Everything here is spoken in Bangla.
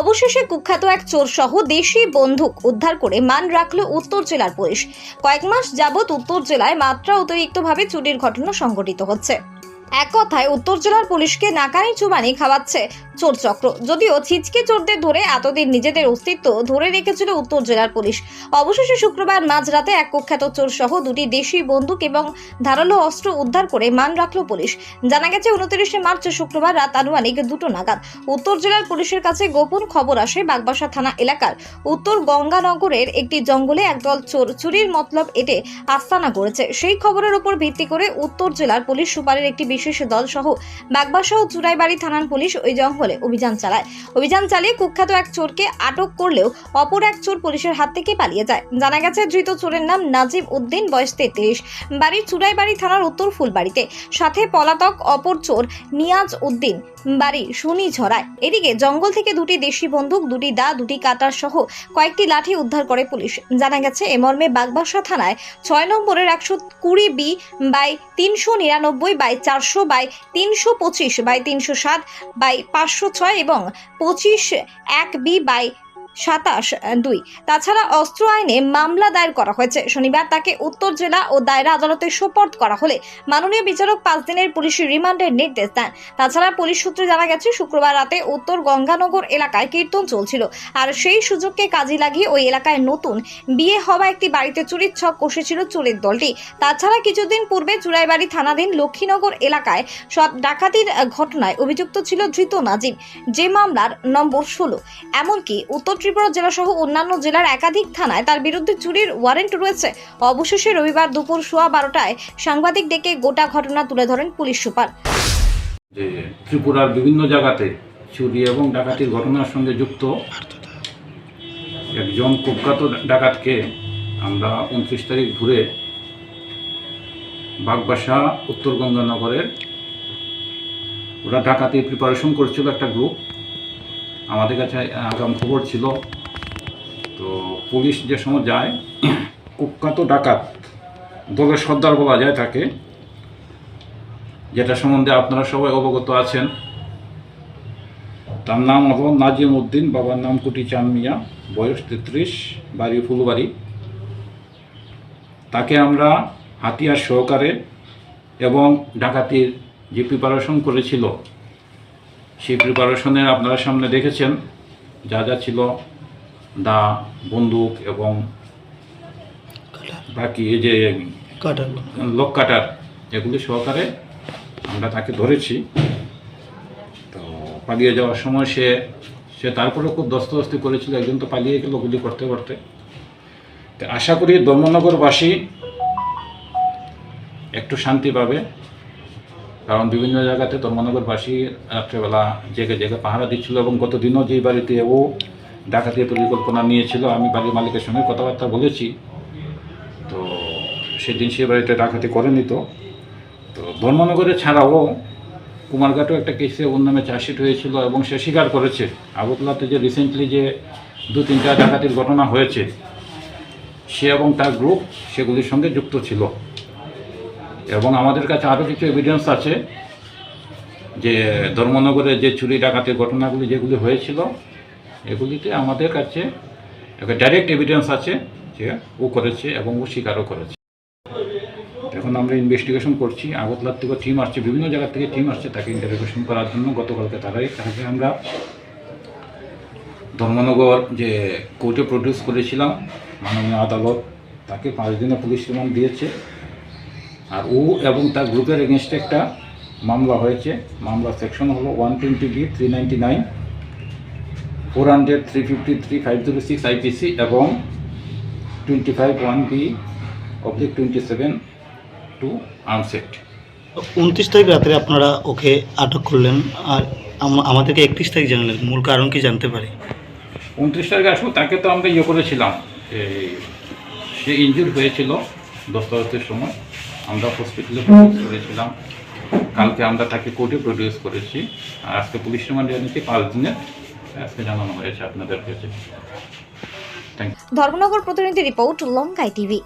অবশেষে কুখ্যাত এক চোর সহ দেশি বন্দুক উদ্ধার করে মান রাখল উত্তর জেলার পুলিশ। কয়েক মাস যাবৎ উত্তর জেলায় মাত্রা অতিরিক্তভাবে চুরির ঘটনা সংঘটিত হচ্ছে। এক কথায় উত্তর জেলার পুলিশকে নাকানি চুবানি খাওয়াচ্ছে চোর চক্র যদিও ছিচকে চোরদের ধরে এতদিন নিজেদের অস্তিত্ব ধরে রেখেছিল উত্তর জেলার পুলিশ। অবশেষে শুক্রবার মাঝরাতে এক কুখ্যাত চোর সহ দুটি দেশি বন্দুক এবং ধারালো অস্ত্র উদ্ধার করে মান রাখল পুলিশ। জানা গেছে, উনত্রিশে মার্চ শুক্রবার রাত আনুমানিক দুটো নাগাদ উত্তর জেলার পুলিশের কাছে গোপন খবর আসে বাগবাসা থানা এলাকার। উত্তর গঙ্গানগরের একটি জঙ্গলে একদল চোর চুরির মতলব এটে আস্তানা করেছে। সেই খবরের উপর ভিত্তি করে উত্তর জেলার পুলিশ সুপারের একটি বিশেষ দল সহ বাগবাসা ও চুরাইবাড়ি থানার পুলিশ ওই জঙ্গলে অভিযান চালায়। অভিযান চালিয়ে কুখ্যাত এক চোরকে আটক করলেও অপর এক চোর পুলিশের হাত থেকে পালিয়ে যায়। জানা গেছে ধৃত চোরের নাম নাজিব উদ্দিন, বয়স তেত্রিশ বাড়ি চুরাইবাড়ি থানার উত্তর ফুলবাড়িতে। সাথে পলাতক অপর চোর নিয়াজ উদ্দিন, বাড়ি শুনি ঝরায় এদিকে জঙ্গল থেকে দুটি দেশি বন্দুক, দুটি দা, দুটি কাটার সহ কয়েকটি লাঠি উদ্ধার করে পুলিশ। জানা গেছে এ মর্মে বাগবাসা থানায় ছয় নম্বরের একশো কুড়ি বি বাই তিনশো নিরানব্বই বাই চারশো বাই তিনশো পঁচিশ বাই তিনশো সাত বাই পাঁচশো ছয় এবং পঁচিশ এক বি বাই সাতাশ দুই। তাছাড়া অস্ত্র আইনে মামলা দায়ের করা হয়েছে। শনিবার তাকে উত্তর জেলা ও দায়রা আদালতে সোপর্দ করা হলে মাননীয় বিচারক পাঁচ দিনের পুলিশি রিমান্ডের নির্দেশ দেন। তাছাড়া পুলিশ সূত্রে জানা গেছে, শুক্রবার রাতে উত্তর গঙ্গানগর এলাকায় কীর্তন চলছিল। আর সেই সুযোগকে কাজে লাগিয়ে ওই এলাকায় নতুন বিয়ে হওয়া একটি বাড়িতে চুরির ছক কষেছিল চোরের দলটি। তাছাড়া কিছুদিন পূর্বে চুরাইবাড়ি থানাধীন লক্ষ্মীনগর এলাকায় সব ডাকাতির ঘটনায় অভিযুক্ত ছিল ধৃত নাজিম। যে মামলার নম্বর ষোলো। এমনকি উত্তর ত্রিপুরা জেলা সহ অন্যান্য জেলার একাধিক থানায় তার বিরুদ্ধে চুরির ওয়ারেন্ট রয়েছে। অবশেষে রবিবার দুপুর সোয়া বারোটায় সাংবাদিক ডেকে গোটা ঘটনা তুলে ধরেন পুলিশ সুপার। যে ত্রিপুরার বিভিন্ন জায়গাতে চুরি এবং ডাকাতির ঘটনার সঙ্গে যুক্ত একজন কুখ্যাত ডাকাতকে আমরা উনত্রিশ তারিখ ঘুরে বাগবাসা, উত্তর গঙ্গানগরের ওরা ডাকাতির প্রিপারেশন করছিল একটা গ্রুপ আমাদের কাছে আগাম খবর ছিল। তো পুলিশ যে সময় যায়, কুখ্যাত ডাকাত দলের সর্দার বলা যায় তাকে, যেটা সম্বন্ধে আপনারা সবাই অবগত আছেন। তার নাম হলো নাজিম উদ্দিন বাবার নাম কুটি চান মিয়া, বয়স তেত্রিশ, বাড়ি ফুলবাড়ি। তাকে আমরা হাতিয়ার সহকারে এবং ডাকাতির যে প্রিপারেশন করেছিল সেই প্রিপারেশনের আপনারা সামনে দেখেছেন যা যা ছিল দা বন্দুক এবং বাকি এই যে লোক কাটার এগুলি সহকারে আমরা তাকে ধরেছি। তো পালিয়ে যাওয়ার সময় সে সে তারপরে খুব দস্তদস্তি করেছিল একজন তো পালিয়ে গেল গুলি করতে করতে। তো আশা করি দমনগরবাসী একটু শান্তি পাবে। কারণ বিভিন্ন জায়গাতে ধর্মনগরবাসী রাত্রেবেলা জেগে জেগে পাহারা দিচ্ছিল এবং গত দিনও যেই বাড়িতে ও ডাকাতির পরিকল্পনা নিয়েছিল, আমি বাড়ির মালিকের সঙ্গে কথাবার্তা বলেছি। তো সেদিন সে বাড়িতে ডাকাতি করেনি তো। তো ধর্মনগরে ছাড়াও কুমারঘাটও একটা কেসে ওর নামে চার্জশিট হয়েছিল এবং সে স্বীকার করেছে। আগরতলাতে যে রিসেন্টলি যে দু তিনটা ডাকাতির ঘটনা হয়েছে, সে এবং তার গ্রুপ সেগুলির সঙ্গে যুক্ত ছিল। এবং আমাদের কাছে আরও কিছু এভিডেন্স আছে যে ধর্মনগরে যে চুরি ডাকাতির ঘটনাগুলি যেগুলি হয়েছিল, এগুলিতে আমাদের কাছে একটা ডাইরেক্ট এভিডেন্স আছে যে ও করেছে এবং ও স্বীকারও করেছে। এখন আমরা ইনভেস্টিগেশন করছি, আগরতলার থেকে টিম আসছে, বিভিন্ন জায়গা থেকে টিম আসছে তাকে ইন্টারোগেশন করার জন্য। গতকালকে তারাই তাকে আমরা ধর্মনগর যে কোর্টে প্রডিউস করেছিলাম, মাননীয় আদালত তাকে পাঁচ দিনের পুলিশ রিমান্ড দিয়েছে। আর ও এবং তার গ্রুপের এগেনস্টে একটা মামলা হয়েছে। মামলা সেকশন হলো one twenty B three ninety nine four hundred three fifty three five zero six IPC এবং twenty five one B oblique twenty seven two আনসেট উনত্রিশ তারিখ রাত্রে আপনারা ওকে আটক করলেন। আর আম- আমাদেরকে একত্রিশ তারিখ জানালেন। মূল কারণ কি জানতে পারি? উনত্রিশ তারিখে আসব তাকে তো আমরা ইয়ে করেছিলাম সে ইঞ্জুর হয়েছিল দস্তাবেজের সময়। আমরা হসপিটালে প্রডিউস করেছিলাম। কালকে আমরা তাকে কোর্টে প্রডিউস করেছি। আর আজকে পুলিশ রিমান্ডে এনেছি পাঁচ দিনের আজকে জানানো হয়েছে আপনাদের কাছে। ধর্মনগর প্রতিনিধি রিপোর্ট, লঙ্কাই টিভি।